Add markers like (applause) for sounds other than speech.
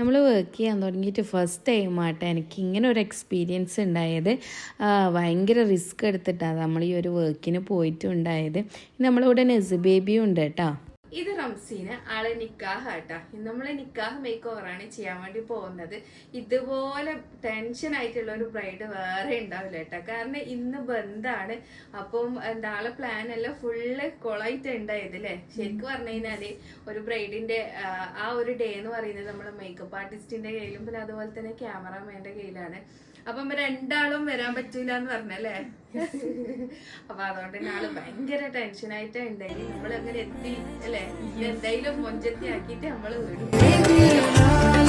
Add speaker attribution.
Speaker 1: നമ്മൾ വർക്ക് ചെയ്യാൻ തുടങ്ങിയിട്ട് ഫസ്റ്റ് ടൈം ആട്ടെ എനിക്ക് ഇങ്ങനെ ഒരു എക്സ്പീരിയൻസ് ഉണ്ടായത്. ഭയങ്കര റിസ്ക് എടുത്തിട്ടാണ് നമ്മൾ ഈ ഒരു വർക്കിന് പോയിട്ടുണ്ടായത്. നമ്മളിവിടെ നെസ് ബേബിയും ഉണ്ട് കേട്ടോ.
Speaker 2: ഇത് റംസീന് ആളെ നിക്കാഹ് കേട്ടാ ഇന്ന് നമ്മളെ നിക്കാഹ് മേക്ക് ഓവറാണ് ചെയ്യാൻ വേണ്ടി പോകുന്നത്. ഇതുപോലെ ടെൻഷൻ ആയിട്ടുള്ള ഒരു ബ്രൈഡ് വേറെ ഉണ്ടാവില്ല കേട്ടാ. കാരണം ഇന്ന് ബന്ധാണ്. അപ്പം എന്താ ആളെ പ്ലാൻ എല്ലാം ഫുള്ള് കൊളായിട്ട് ഉണ്ടായത് അല്ലേ ശരിക്കും പറഞ്ഞു കഴിഞ്ഞാൽ ഒരു ബ്രൈഡിന്റെ ആ ഒരു ഡേ എന്ന് പറയുന്നത് നമ്മളെ മേക്കപ്പ് ആർട്ടിസ്റ്റിന്റെ കയ്യിലും പിന്നെ അതുപോലെ തന്നെ ക്യാമറാമാന്റെ കയ്യിലാണ്. അപ്പം രണ്ടാളും വരാൻ പറ്റൂല എന്ന് പറഞ്ഞല്ലേ? (laughs) അപ്പൊ അതുകൊണ്ട് തന്നെ ആൾ ഭയങ്കര ടെൻഷനായിട്ട് ഉണ്ടായി നമ്മൾ അങ്ങനെ എത്തി അല്ലെ? എന്തായാലും മൊഞ്ചത്തി ആക്കിയിട്ട് നമ്മൾ വിടും